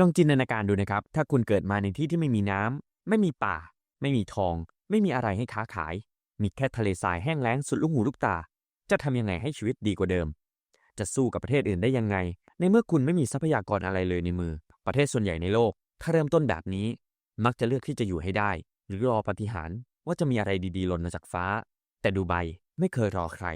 ลองจินตนาการดูนะครับ ถ้าคุณเกิดมาในที่ที่ไม่มีน้ำไม่มีป่า ไม่มีทอง ไม่มีอะไรให้ค้าขาย มีแค่ทะเลทรายแห้งแล้งสุดลูกหูลูกตา จะทำยังไงให้ชีวิตดีกว่าเดิม จะสู้กับประเทศอื่นได้ยังไง ในเมื่อคุณไม่มีทรัพยากรอะไรเลยในมือ ประเทศส่วนใหญ่ในโลก ถ้าเริ่มต้นแบบนี้ มักจะเลือกที่จะอยู่ให้ได้ หรือรอปาฏิหารว่าจะมีอะไรดีๆหล่นมาจากฟ้า แต่ดูไบไม่เคยรอใคร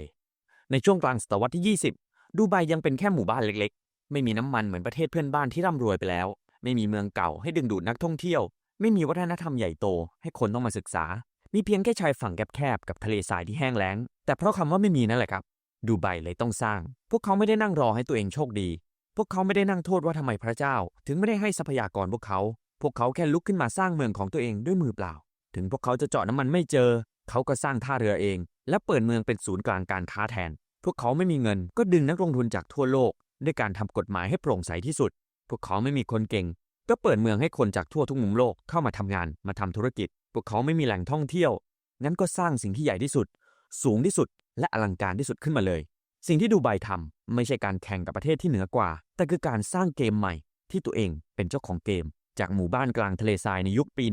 ในช่วงกลางศตวรรษที่ 20 ดูไบยังเป็นแค่หมู่บ้านเล็กๆ ไม่มีน้ำมันเหมือนประเทศเพื่อนบ้านที่ร่ำรวยไปแล้ว ไม่มีเมืองเก่าให้ดึงดูดนักท่องเที่ยว ไม่มีวัฒนธรรมใหญ่โต ให้คนต้องมาศึกษา มีเพียงแค่ชายฝั่งแคบๆกับทะเลทรายที่แห้งแล้ง แต่เพราะคำว่าไม่มีนั่นแหละครับดูไบเลยต้องสร้าง พวกเขาไม่ได้นั่งรอให้ตัวเองโชคดี พวกเขาไม่ได้นั่งโทษว่าทำไมพระเจ้า ถึงไม่ได้ให้ทรัพยากรพวกเขา พวกเขาแค่ลุกขึ้นมาสร้างเมืองของตัวเองด้วยมือเปล่า ถึงพวกเขาจะเจาะน้ำมันไม่เจอ เขาก็สร้างท่าเรือเอง และเปิดเมืองเป็นศูนย์กลางการค้าแทน พวกเขาไม่มีเงินก็ดึงนักลงทุนจากทั่วโลก ด้วยการทำกฎหมายให้โปร่งใสที่สุด พวกเขาไม่มีคนเก่ง ก็เปิดเมืองให้คนจากทั่วทุกมุมโลกเข้ามาทำงานมาทำธุรกิจ พวกเขาไม่มีแหล่งท่องเที่ยว งั้นก็สร้างสิ่งที่ใหญ่ที่สุด สูงที่สุด และอลังการที่สุดขึ้นมาเลย สิ่งที่ดูไบทำไม่ใช่การแข่งกับประเทศที่เหนือกว่า แต่คือการสร้างเกมใหม่ ที่ตัวเองเป็นเจ้าของเกม จากหมู่บ้านกลางทะเลทรายในยุคปี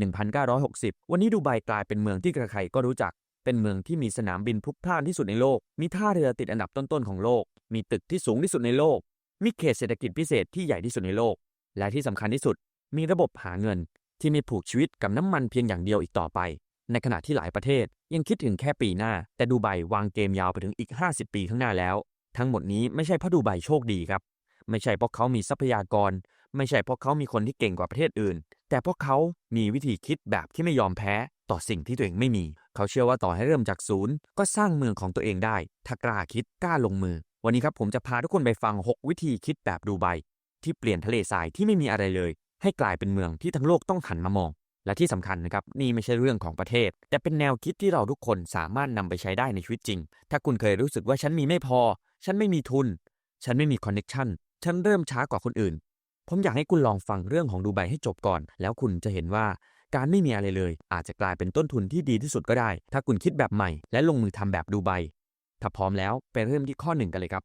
1960 วันนี้ดูไบกลายเป็นเมืองที่ใครๆก็รู้จักเป็นเมืองที่มีสนามบินพลุกพล่านที่สุดในโลก มีท่าเรือติดอันดับต้นๆของโลก มีตึกที่สูงที่สุดในโลก มีเขตเศรษฐกิจพิเศษที่ใหญ่ที่สุดในโลก และที่สำคัญที่สุด มีระบบหาเงินที่ไม่ผูกชีวิตกับน้ำมันเพียงอย่างเดียวอีกต่อไป ในขณะที่หลายประเทศยังคิดถึงแค่ปีหน้า แต่ดูไบวางเกมยาวไปถึงอีก 50 ปีข้างหน้าแล้ว ทั้งหมดนี้ไม่ใช่เพราะดูไบโชคดีครับ ไม่ใช่เพราะเขามีทรัพยากร ไม่ใช่เพราะเขามีคนที่เก่งกว่าประเทศอื่น แต่เพราะเขามีวิธีคิดแบบที่ไม่ยอมแพ้ต่อสิ่งที่ตัวเองไม่มี เขาเชื่อว่าต่อให้เริ่มจากศูนย์ ก็สร้างเมืองของตัวเองได้ ถ้ากล้าคิดกล้าลงมือ วันนี้ครับผมจะพาทุกคนไปฟัง 6 วิธีคิดแบบดูไบที่เปลี่ยนทะเลทรายที่ไม่มีอะไรเลย ให้กลายเป็นเมืองที่ทั้งโลกต้องหันมามอง และที่สำคัญนะครับนี่ไม่ใช่เรื่องของประเทศ แต่เป็นแนวคิดที่เราทุกคนสามารถนำไปใช้ได้ในชีวิตจริง ถ้าคุณเคยรู้สึกว่าฉันมีไม่พอ ฉันไม่มีทุน ฉันไม่มีคอนเน็ชันฉันเริ่มช้ากว่าคนอื่น ผมอยากให้คุณลองฟังเรื่องของดูไบให้จบก่อน แล้วคุณจะเห็นว่าการไม่มีอะไรเลย อาจจะกลายเป็นต้นทุนที่ดีที่สุดก็ได้ ถ้าคุณคิดแบบใหม่และลงมือทำแบบดูไบ ถ้าพร้อมแล้วไปเริ่มที่ข้อหนึ่งกันเลยครับ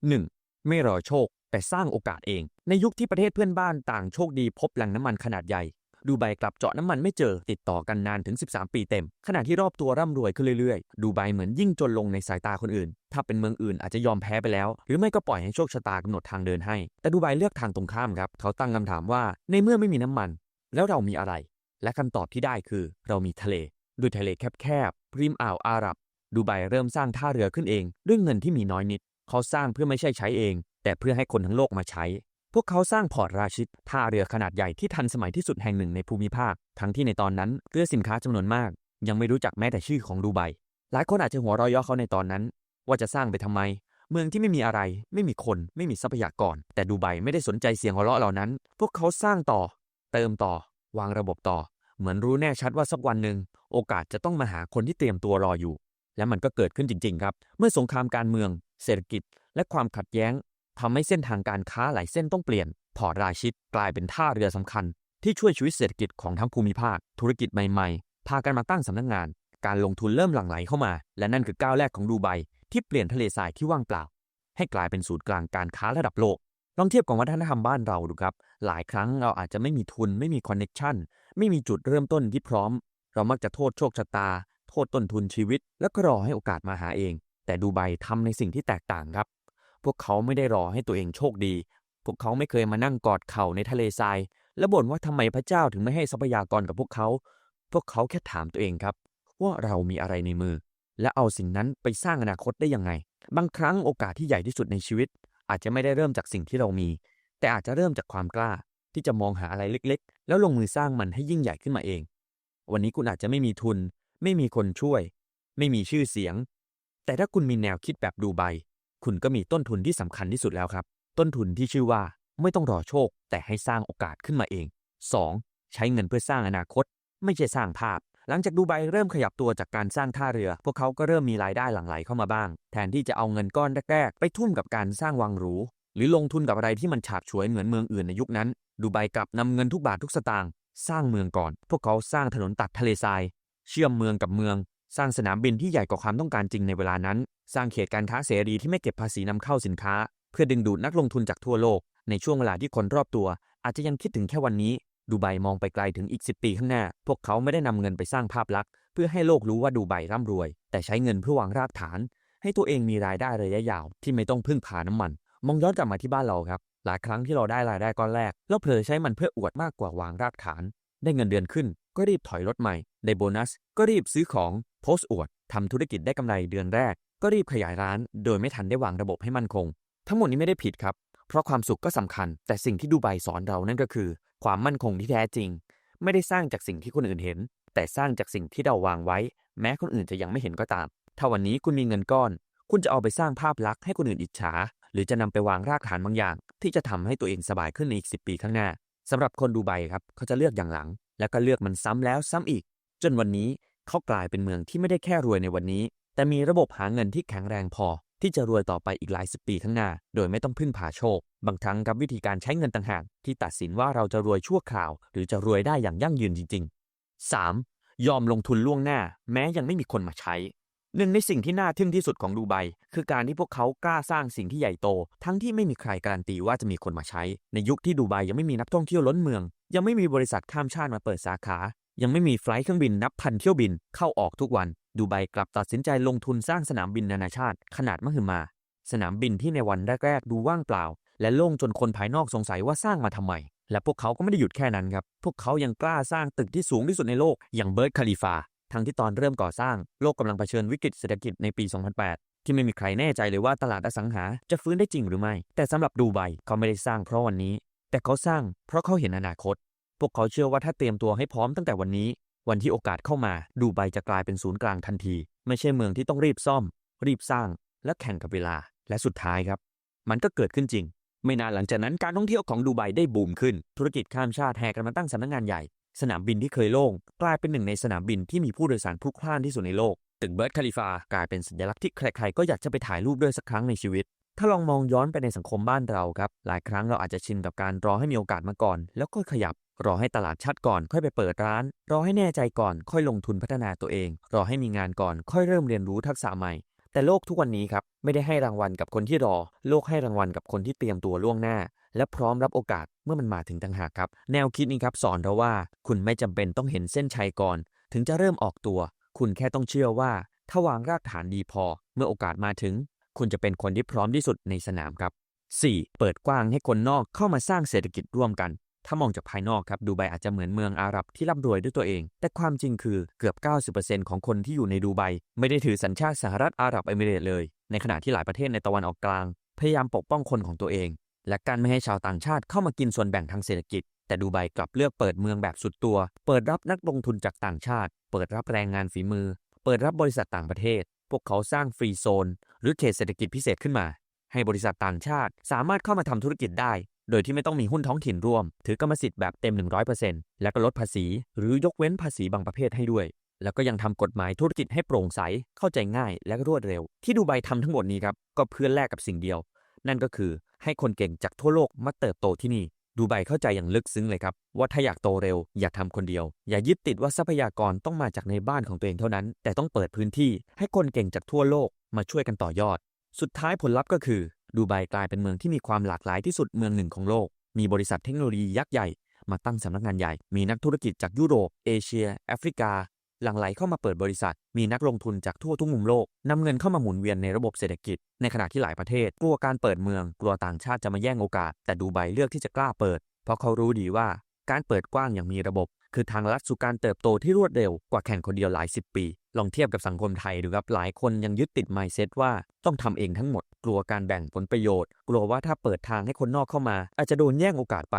1. ไม่รอโชค แต่สร้างโอกาสเอง ในยุคที่ประเทศเพื่อนบ้านต่างโชคดีพบแหล่งน้ำมันขนาดใหญ่ ดูไบกลับเจาะน้ำมันไม่เจอติดต่อกันนานถึง 13 ปีเต็ม ขณะที่รอบตัวร่ำรวยขึ้นเรื่อยๆ ดูไบเหมือนยิ่งจนลงในสายตาคนอื่น ถ้าเป็นเมืองอื่นอาจจะยอมแพ้ไปแล้ว หรือไม่ก็ปล่อยให้โชคชะตากำหนดทางเดินให้ แต่ดูไบเลือกทางตรงข้ามครับเขาตั้งคำถามว่าในเมื่อไม่มีน้ำมัน แล้วเรามีอะไร และคำตอบที่ได้คือ เรามีทะเลด้วยทะเลแคบๆริมอ่าวอาหรับ ดูไบเริ่มสร้างท่าเรือขึ้นเอง ด้วยเงินที่มีน้อยนิด เขาสร้างเพื่อไม่ใช่ใช้เอง แต่เพื่อให้คนทั้งโลกมาใช้ พวกเขาสร้างพอร์ตราชิดท่าเรือขนาดใหญ่ที่ทันสมัยที่สุดแห่งหนึ่งในภูมิภาค ทั้งที่ในตอนนั้นเรือสินค้าจำนวนมาก ยังไม่รู้จักแม้แต่ชื่อของดูไบหลายคนอาจจะหัวเราะเยาะเขาในตอนนั้น ว่าจะสร้างไปทำไม เมืองที่ไม่มีอะไร ไม่มีคน ไม่มีทรัพยากร แต่ดูไบไม่ได้สนใจเสียงหัวเราะเหล่านั้น พวกเขาสร้างต่อ เติมต่อ วางระบบต่อ เหมือนรู้แน่ชัดว่าสักวันหนึ่งโอกาสจะต้องมาหาคนที่เตรียมตัวรออยู่ และมันก็เกิดขึ้นจริง ๆ ครับ เมื่อสงครามการเมือง เศรษฐกิจ และความขัดแย้งทำให้เส้นทางการค้าหลายเส้นต้องเปลี่ยน พอร์ตราชิดกลายเป็นท่าเรือสำคัญ ที่ช่วยชีวิตเศรษฐกิจของทั้งภูมิภาค ธุรกิจใหม่ๆ พากันมาตั้งสำนักงาน การลงทุนเริ่มหลั่งไหลเข้ามา และนั่นคือก้าวแรกของดูไบที่เปลี่ยนทะเลทรายที่ว่างเปล่า ให้กลายเป็นศูนย์กลางการค้าระดับโลกลองเทียบกับวัฒนธรรมบ้านเราดูครับ หลายครั้งเราอาจจะไม่มีทุน ไม่มีคอนเน็ชันไม่มีจุดเริ่มต้นที่พร้อม เรามักจะโทษโชคชะตา โทษต้นทุนชีวิต แล้วก็รอให้โอกาสมาหาเอง แต่ดูไบทำในสิ่งที่แตกต่างครับ พวกเขาไม่ได้รอให้ตัวเองโชคดี พวกเขาไม่เคยมานั่งกอดเข่าในทะเลทราย และบ่นว่าทำไมพระเจ้าถึงไม่ให้ทรัพยากรกับพวกเขา พวกเขาแค่ถามตัวเองครับ ว่าเรามีอะไรในมือ และเอาสิ่งนั้นไปสร้างอนาคตได้ยังไง บางครั้งโอกาสที่ใหญ่ที่สุดในชีวิต อาจจะไม่ได้เริ่มจากสิ่งที่เรามี แต่อาจจะเริ่มจากความกล้า ที่จะมองหาอะไรเล็ก ๆ แล้วลงมือสร้างมันให้ยิ่งใหญ่ขึ้นมาเองวันนี้คุณอาจจะไม่มีทุน ไม่มีคนช่วย ไม่มีชื่อเสียง แต่ถ้าคุณมีแนวคิดแบบดูไบคุณก็มีต้นทุนที่สำคัญที่สุดแล้วครับ ต้นทุนที่ชื่อว่าไม่ต้องรอโชค แต่ให้สร้างโอกาสขึ้นมาเอง 2. ใช้เงินเพื่อสร้างอนาคต ไม่ใช่สร้างภาพ หลังจากดูไบเริ่มขยับตัวจากการสร้างท่าเรือ พวกเขาก็เริ่มมีรายได้หลั่งไหลเข้ามาบ้าง แทนที่จะเอาเงินก้อนแรกๆไปทุ่มกับการสร้างวังหรู หรือลงทุนกับอะไรที่มันฉาบฉวยเหมือนเมืองอื่นในยุคนั้น ดูไบกลับนำเงินทุกบาททุกสตางค์สร้างเมืองก่อน พวกเขาสร้างถนนตัดทะเลทราย เชื่อมเมืองกับเมือง สร้างสนามบินที่ใหญ่กว่าความต้องการจริงในเวลานั้น สร้างเขตการค้าเสรีที่ไม่เก็บภาษีนำเข้าสินค้า เพื่อดึงดูดนักลงทุนจากทั่วโลก ในช่วงเวลาที่คนรอบตัว อาจจะยังคิดถึงแค่วันนี้ ดูไบมองไปไกลถึงอีก 10 ปีข้างหน้า พวกเขาไม่ได้นำเงินไปสร้างภาพลักษณ์เพื่อให้โลกรู้ว่าดูไบร่ำรวย แต่ใช้เงินเพื่อวางรากฐาน ให้ตัวเองมีรายได้ระยะยาว ที่ไม่ต้องพึ่งพาน้ำมัน มองย้อนกลับมาที่บ้านเราครับ หลายครั้งที่เราได้รายได้ก้อนแรกเราเผลอใช้มันเพื่ออวดมากกว่าวางรากฐาน ได้เงินเดือนขึ้น ก็รีบถอยรถใหม่ ได้โบนัส ก็รีบซื้อของโพสต์อวดทำธุรกิจได้กำไรเดือนแรก ก็รีบขยายร้าน โดยไม่ทันได้วางระบบให้มั่นคง ทั้งหมดนี้ไม่ได้ผิดครับ เพราะความสุขก็สำคัญ แต่สิ่งที่ดูไบสอนเรานั่นก็คือ ความมั่นคงที่แท้จริง ไม่ได้สร้างจากสิ่งที่คนอื่นเห็น แต่สร้างจากสิ่งที่เราวางไว้ แม้คนอื่นจะยังไม่เห็นก็ตาม ถ้าวันนี้คุณมีเงินก้อน คุณจะเอาไปสร้างภาพลักษณ์ให้คนอื่นอิจฉา หรือจะนำไปวางรากฐานบางอย่าง ที่จะทำให้ตัวเองสบายขึ้นในอีก 10 ปีข้างหน้าสำหรับคนดูไบครับเขาจะเลือกอย่างหลัง แล้วก็เลือกมันซ้ำแล้วซ้ำอีก จนวันนี้เขากลายเป็นเมืองที่ไม่ได้แค่รวยในวันนี้ แต่มีระบบหาเงินที่แข็งแรงพอ ที่จะรวยต่อไปอีกหลายสิบปีข้างหน้า โดยไม่ต้องพึ่งพาโชค บางครั้งกับวิธีการใช้เงินต่างหากที่ตัดสินว่าเราจะรวยชั่วคราว หรือจะรวยได้อย่างยั่งยืนจริง ๆ 3. ยอมลงทุนล่วงหน้า แม้ยังไม่มีคนมาใช้ หนึ่งในสิ่งที่น่าทึ่งที่สุดของดูไบคือการที่พวกเขากล้าสร้างสิ่งที่ใหญ่โต ทั้งที่ไม่มีใครการันตีว่าจะมีคนมาใช้ ในยุคที่ดูไบยังไม่มีนักท่องเที่ยวล้นเมือง ยังไม่มีบริษัทข้ามชาติมาเปิดสาขา ยังไม่มีไฟล์เครื่องบินนับพันเที่ยวบินเข้าออกทุกวัน ดูไบกลับตัดสินใจลงทุนสร้างสนามบินนานาชาติ ขนาดมหึมา สนามบินที่ในวันแรกๆดูว่างเปล่า และโล่งจนคนภายนอกสงสัยว่าสร้างมาทำไมและพวกเขาก็ไม่ได้หยุดแค่นั้นครับพวกเขายังกล้าสร้างตึกที่สูงที่สุดในโลกอย่างเบิร์ดคาลิฟา ทั้งที่ตอนเริ่มก่อสร้างโลกกำลังเผชิญวิกฤตเศรษฐกิจในปี 2008 ที่ไม่มีใครแน่ใจเลยว่าตลาดอสังหาจะฟื้นได้จริงหรือไม่ แต่สำหรับดูไบเขาไม่ได้สร้างเพราะวันนี้ แต่เขาสร้างเพราะเขาเห็นอนาคต พวกเขาเชื่อว่าถ้าเตรียมตัวให้พร้อมตั้งแต่วันนี้ วันที่โอกาสเข้ามาดูไบจะกลายเป็นศูนย์กลางทันที ไม่ใช่เมืองที่ต้องรีบซ่อม รีบสร้าง และแข่งกับเวลา และสุดท้ายครับ มันก็เกิดขึ้นจริงไม่นานหลังจากนั้นการท่องเที่ยวของดูไบได้บูมขึ้น ธุรกิจข้ามชาติแห่กันมาตั้งสำนักงานใหญ่ สนามบินที่เคยโล่งกลายเป็นหนึ่งในสนามบินที่มีผู้โดยสารพลุกพล่านที่สุดในโลก ตึกเบิร์ดคาลิฟากลายเป็นสัญลักษณ์ที่ใครๆก็อยากจะไปถ่ายรูปด้วยสักครั้งในชีวิต ถ้าลองมองย้อนไปในสังคมบ้านเราครับ หลายครั้งเราอาจจะชินกับการรอให้มีโอกาสมาก่อน แล้วก็ขยับ รอให้ตลาดชัดก่อน ค่อยไปเปิดร้าน รอให้แน่ใจก่อน ค่อยลงทุนพัฒนาตัวเอง รอให้มีงานก่อน ค่อยเริ่มเรียนรู้ทักษะใหม่ แต่โลกทุกวันนี้ครับไม่ได้ให้รางวัลกับคนที่รอ โลกให้รางวัลกับคนที่เตรียมตัวล่วงหน้า และพร้อมรับโอกาส มื่อมันมาถึงต่างหากครับ แนวคิดนี้ครับสอนเราว่า คุณไม่จำเป็นต้องเห็นเส้นชัยก่อน ถึงจะเริ่มออกตัว คุณแค่ต้องเชื่อว่า ถ้าวางรากฐานดีพอ เมื่อโอกาสมาถึง คุณจะเป็นคนที่พร้อมที่สุดในสนามครับ 4. เปิดกว้างให้คนนอกเข้ามาสร้างเศรษฐกิจร่วมกัน ถ้ามองจากภายนอกครับดูไบอาจจะเหมือนเมืองอาหรับที่ร่ำรวยด้วยตัวเอง แต่ความจริงคือเกือบ 90%ของคนที่อยู่ในดูไบไม่ได้ถือสัญชาติสหรัฐอาหรับเอมิเรตเลย ในขณะที่หลายประเทศในตะวันออกกลาง พยายามปกป้องคนของตัวเอง และการไม่ให้ชาวต่างชาติเข้ามากินส่วนแบ่งทางเศรษฐกิจ แต่ดูไบกลับเลือกเปิดเมืองแบบสุดตัว เปิดรับนักลงทุนจากต่างชาติ เปิดรับแรงงานฝีมือ เปิดรับบริษัทต่างประเทศ พวกเขาสร้างฟรีโซน หรือเขตเศรษฐกิจพิเศษขึ้นมา ให้บริษัทต่างชาติสามารถเข้ามาทำธุรกิจได้ โดยที่ไม่ต้องมีหุ้นท้องถิ่นร่วม ถือกรรมสิทธิ์แบบเต็ม 100%และก็ลดภาษี หรือยกเว้นภาษีบางประเภทให้ด้วยแล้วก็ยังทำกฎหมายธุรกิจให้โปร่งใส เข้าใจง่ายและรวดเร็ว ที่ดูไบทำทั้งหมดนี้ครับ ก็เพื่อแลกกับสิ่งเดียว นั่นก็คือ ให้คนเก่งจากทั่วโลกมาเติบโตที่นี่ ดูไบเข้าใจอย่างลึกซึ้งเลยครับ ว่าถ้าอยากโตเร็ว อย่าทำคนเดียว อย่ายึดติดว่าทรัพยากรต้องมาจากในบ้านของตัวเองเท่านั้น แต่ต้องเปิดพื้นที่ให้คนเก่งจากทั่วโลกมาช่วยกันต่อยอด สุดท้ายผลลัพธ์ก็คือ ดูไบกลายเป็นเมืองที่มีความหลากหลายที่สุดเมืองหนึ่งของโลก มีบริษัทเทคโนโลยียักษ์ใหญ่มาตั้งสำนักงานใหญ่ มีนักธุรกิจจากยุโรป เอเชีย แอฟริกา หลั่งไหลเข้ามาเปิดบริษัท มีนักลงทุนจากทั่วทุกมุมโลกนำเงินเข้ามาหมุนเวียนในระบบเศรษฐกิจ ในขณะที่หลายประเทศกลัวการเปิดเมือง กลัวต่างชาติจะมาแย่งโอกาส แต่ดูไบเลือกที่จะกล้าเปิด เพราะเขารู้ดีว่าการเปิดกว้างอย่างมีระบบ คือทางลัดสู่การเติบโตที่รวดเร็วกว่าแข่งคนเดียวหลายสิบปี ลองเทียบกับสังคมไทยดูครับหลายคนยังยึดติดไมเซ็ตว่าต้องทำเองทั้งหมด กลัวการแบ่งผลประโยชน์ กลัวว่าถ้าเปิดทางให้คนนอกเข้ามา อาจจะโดนแย่งโอกาสไป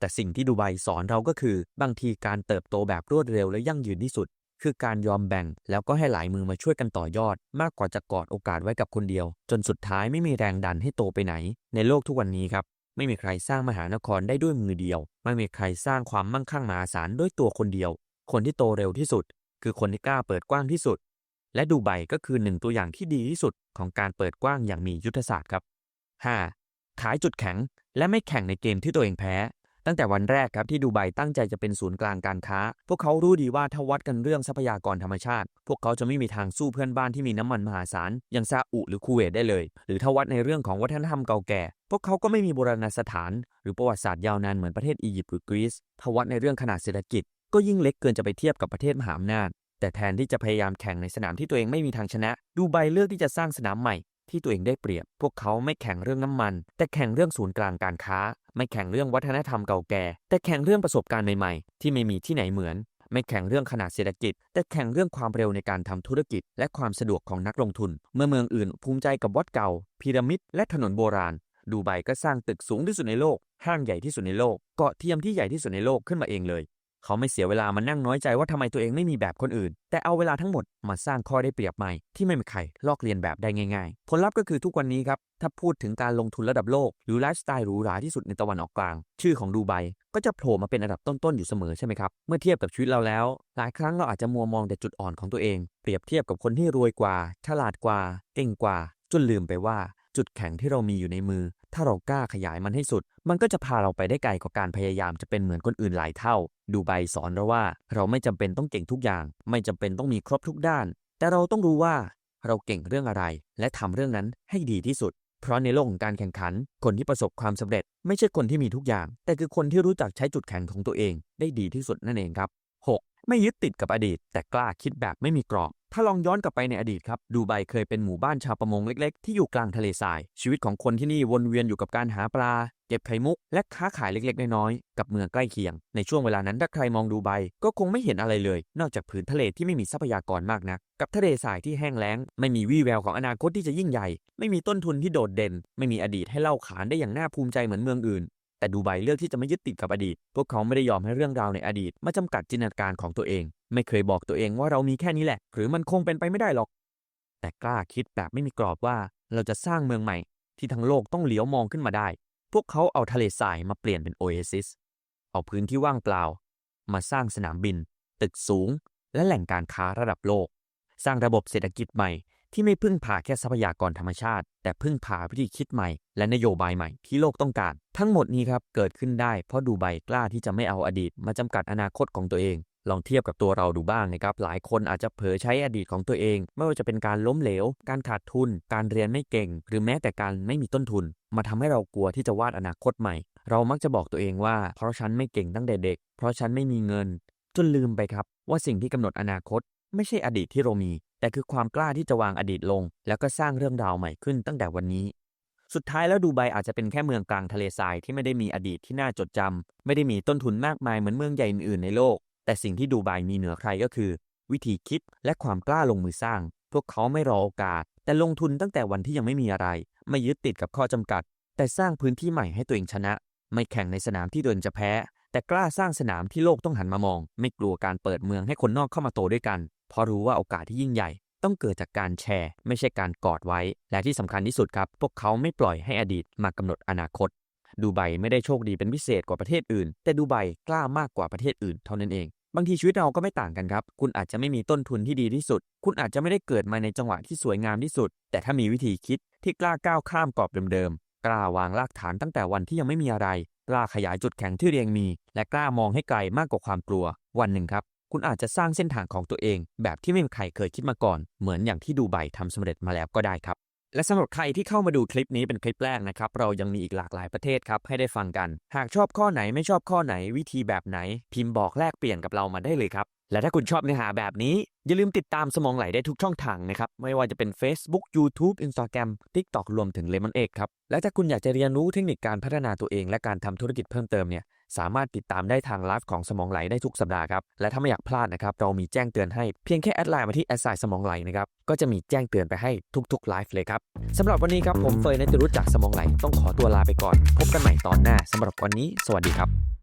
แต่สิ่งที่ดูไบสอนเราก็คือ บางทีการเติบโตแบบรวดเร็วและยั่งยืนที่สุด คือการยอมแบ่ง แล้วก็ให้หลายมือมาช่วยกันต่อยอด มากกว่าจะกอดโอกาสไว้กับคนเดียว จนสุดท้ายไม่มีแรงดันให้โตไปไหน ในโลกทุกวันนี้ครับไม่มีใครสร้างมหานครได้ด้วยมือเดียว ไม่มีใครสร้างความมั่งคั่งมหาศาลด้วยตัวคนเดียว คนที่โตเร็วที่สุด คือคนที่กล้าเปิดกว้างที่สุด และดูไบก็คือหนึ่งตัวอย่างที่ดีที่สุดของการเปิดกว้างอย่างมียุทธศาสตร์ครับ 5. ขายจุดแข็งและไม่แข่งในเกมที่ตัวเองแพ้ ตั้งแต่วันแรกครับที่ดูไบตั้งใจจะเป็นศูนย์กลางการค้า พวกเขารู้ดีว่าถ้าวัดกันเรื่องทรัพยากรธรรมชาติ พวกเขาจะไม่มีทางสู้เพื่อนบ้านที่มีน้ำมันมหาศาลอย่างซาอุหรือคูเวตได้เลย หรือถ้าวัดในเรื่องของวัฒนธรรมเก่าแก่ พวกเขาก็ไม่มีโบราณสถาน หรือประวัติศาสตร์ยาวนานเหมือนประเทศอียิปต์หรือกรีซถ้าวัดในเรื่องขนาดเศรษฐกิจ ก็ยิ่งเล็กเกินจะไปเทียบกับประเทศมหาอำนาจแต่แทนที่จะพยายามแข่งในสนามที่ตัวเองไม่มีทางชนะ ดูไบเลือกที่จะสร้างสนามใหม่ ที่ตัวเองได้เปรียบ พวกเขาไม่แข่งเรื่องน้ำมัน แต่แข่งเรื่องศูนย์กลางการค้า ไม่แข่งเรื่องวัฒนธรรมเก่าแก่ แต่แข่งเรื่องประสบการณ์ใหม่ๆ ที่ไม่มีที่ไหนเหมือน ไม่แข่งเรื่องขนาดเศรษฐกิจ แต่แข่งเรื่องความเร็วในการทำธุรกิจ และความสะดวกของนักลงทุน เมื่อเมืองอื่นภูมิใจกับวัดเก่า พีระมิด และถนนโบราณ ดูไบก็สร้างตึกสูงที่สุดในโลก ห้างใหญ่ที่สุดในโลก เกาะเทียมที่ใหญ่ที่สุดในโลกขึ้นมาเองเลย เขาไม่เสียเวลามานั่งน้อยใจว่าทำไมตัวเองไม่มีแบบคนอื่น แต่เอาเวลาทั้งหมดมาสร้างข้อได้เปรียบใหม่ที่ไม่มีใครลอกเลียนแบบได้ง่าย ๆ ผลลัพธ์ก็คือทุกวันนี้ครับ ถ้าพูดถึงการลงทุนระดับโลก หรือไลฟ์สไตล์หรูหราที่สุดในตะวันออกกลาง ชื่อของดูไบก็จะโผล่มาเป็นอันดับต้นๆอยู่เสมอใช่ไหมครับ เมื่อเทียบกับชีวิตเราแล้ว หลายครั้งเราอาจจะมัวมองแต่จุดอ่อนของตัวเอง เปรียบเทียบกับคนที่รวยกว่า ฉลาดกว่า เก่งกว่า จนลืมไปว่า จุดแข็งที่เรามีอยู่ในมือ ถ้าเรากล้าขยายมันให้สุด มันก็จะพาเราไปได้ไกลกว่าการพยายามจะเป็นเหมือนคนอื่นหลายเท่า ดูไบสอนเราว่า เราไม่จำเป็นต้องเก่งทุกอย่าง ไม่จำเป็นต้องมีครบทุกด้าน แต่เราต้องรู้ว่าเราเก่งเรื่องอะไร และทำเรื่องนั้นให้ดีที่สุด เพราะในโลกของการแข่งขัน คนที่ประสบความสำเร็จ ไม่ใช่คนที่มีทุกอย่าง แต่คือคนที่รู้จักใช้จุดแข็งของตัวเอง ได้ดีที่สุดนั่นเองครับ 6. ไม่ยึดติดกับอดีต แต่กล้าคิดแบบไม่มีกรอบ ถ้าลองย้อนกลับไปในอดีตครับ ดูไบเคยเป็นหมู่บ้านชาวประมงเล็ก ๆ ที่อยู่กลางทะเลทราย ชีวิตของคนที่นี่วนเวียนอยู่กับการหาปลา เก็บไข่มุก และค้าขายเล็ก ๆ น้อยๆ กับเมืองใกล้เคียง ในช่วงเวลานั้นถ้าใครมองดูไบก็คงไม่เห็นอะไรเลย นอกจากผืนทะเลที่ไม่มีทรัพยากรมากนัก กับทะเลทรายที่แห้งแล้ง ไม่มีวี่แววของอนาคตที่จะยิ่งใหญ่ ไม่มีต้นทุนที่โดดเด่น ไม่มีอดีตให้เล่าขานได้อย่างน่าภูมิใจเหมือนเมืองอื่น แต่ดูไบเลือกที่จะไม่ยึดติดกับอดีต พวกเขาไม่ได้ยอมให้เรื่องราวในอดีต มาจำกัดจินตนาการของตัวเอง ไม่เคยบอกตัวเองว่าเรามีแค่นี้แหละ หรือมันคงเป็นไปไม่ได้หรอก แต่กล้าคิดแบบไม่มีกรอบว่าเราจะสร้างเมืองใหม่ ที่ทั้งโลกต้องเหลียวมองขึ้นมาได้ พวกเขาเอาทะเลทรายมาเปลี่ยนเป็นโอเอซิส เอาพื้นที่ว่างเปล่า มาสร้างสนามบิน ตึกสูง และแหล่งการค้าระดับโลก สร้างระบบเศรษฐกิจใหม่ ที่ไม่พึ่งพาแค่ทรัพยากรธรรมชาติ แต่พึ่งพาวิธีคิดใหม่ และนโยบายใหม่ที่โลกต้องการ ทั้งหมดนี้ครับเกิดขึ้นได้เพราะดูไบกล้าที่จะไม่เอาอดีต มาจำกัดอนาคตของตัวเอง ลองเทียบกับตัวเราดูบ้างนะครับหลายคนอาจจะเผลอใช้อดีตของตัวเอง ไม่ว่าจะเป็นการล้มเหลว การขาดทุน การเรียนไม่เก่ง หรือแม้แต่การไม่มีต้นทุน มาทำให้เรากลัวที่จะวาดอนาคตใหม่ เรามักจะบอกตัวเองว่า เพราะฉันไม่เก่งตั้งแต่เด็ก เพราะฉันไม่มีเงิน จนลืมไปครับ ว่าสิ่งที่กำหนดอนาคต ไม่ใช่อดีตที่เรามี แต่คือความกล้าที่จะวางอดีตลง แล้วก็สร้างเรื่องราวใหม่ขึ้นตั้งแต่วันนี้ สุดท้ายแล้วดูไบอาจจะเป็นแค่เมืองกลางทะเลทรายที่ไม่ได้มีอดีตที่น่าจดจำไม่ได้มีต้นทุนมากมายเหมือนเมืองใหญ่อื่นๆในโลก แต่สิ่งที่ดูไบมีเหนือใครก็คือ วิธีคิดและความกล้าลงมือสร้าง พวกเขาไม่รอโอกาส แต่ลงทุนตั้งแต่วันที่ยังไม่มีอะไร ไม่ยึดติดกับข้อจำกัด แต่สร้างพื้นที่ใหม่ให้ตัวเองชนะ ไม่แข่งในสนามที่ตัวเองจะแพ้ แต่กล้าสร้างสนามที่โลกต้องหันมามอง ไม่กลัวการเปิดเมืองให้คนนอกเข้ามาโตด้วยกัน เพราะรู้ว่าโอกาสที่ยิ่งใหญ่ ต้องเกิดจากการแชร์ ไม่ใช่การกอดไว้ และที่สำคัญที่สุดครับ พวกเขาไม่ปล่อยให้อดีตมากำหนดอนาคต ดูไบไม่ได้โชคดีเป็นพิเศษกว่าประเทศอื่น แต่ดูไบกล้ามากกว่าประเทศอื่นเท่านั้นเองบางทีชีวิตเราก็ไม่ต่างกันครับ คุณอาจจะไม่มีต้นทุนที่ดีที่สุด คุณอาจจะไม่ได้เกิดมาในจังหวะที่สวยงามที่สุด แต่ถ้ามีวิธีคิดที่กล้าก้าวข้ามกรอบเดิมๆ กล้าวางรากฐานตั้งแต่วันที่ยังไม่มีอะไร กล้าขยายจุดแข็งที่เรียงมี และกล้ามองให้ไกลมากกว่าความกลัว วันหนึ่งครับ คุณอาจจะสร้างเส้นทางของตัวเอง แบบที่ไม่มีใครเคยคิดมาก่อน เหมือนอย่างที่ดูไบทำสำเร็จมาแล้วก็ได้ครับ และสำหรับใครที่เข้ามาดูคลิปนี้เป็นคลิปแรกนะครับ เรายังมีอีกหลากหลายประเทศครับให้ได้ฟังกัน หากชอบข้อไหนไม่ชอบข้อไหนวิธีแบบไหน พิมพ์บอกแลกเปลี่ยนกับเรามาได้เลยครับและถ้าคุณชอบเนื้อหาแบบนี้ อย่าลืมติดตามสมองไหลได้ทุกช่องทางนะครับ ไม่ว่าจะเป็น Facebook YouTube Instagram TikTok รวมถึง Lemon Egg ครับ และถ้าคุณอยากจะเรียนรู้เทคนิคการพัฒนาตัวเองและการทำธุรกิจเพิ่มเติมเนี่ย สามารถติดตามได้ทางไลฟ์ของสมองไหลได้ทุกสัปดาห์ครับ และถ้าไม่อยากพลาดนะครับ เรามีแจ้งเตือนให้เพียงแค่แอดไลน์มาที่แอดไซสมองไหลนะครับ ก็จะมีแจ้งเตือนไปให้ทุกๆไลฟ์เลยครับสำหรับวันนี้ครับผมเฟยนติรู้จักสมองไหล ต้องขอตัวลาไปก่อน พบกันใหม่ตอนหน้าสำหรับวันนี้ สวัสดีครับ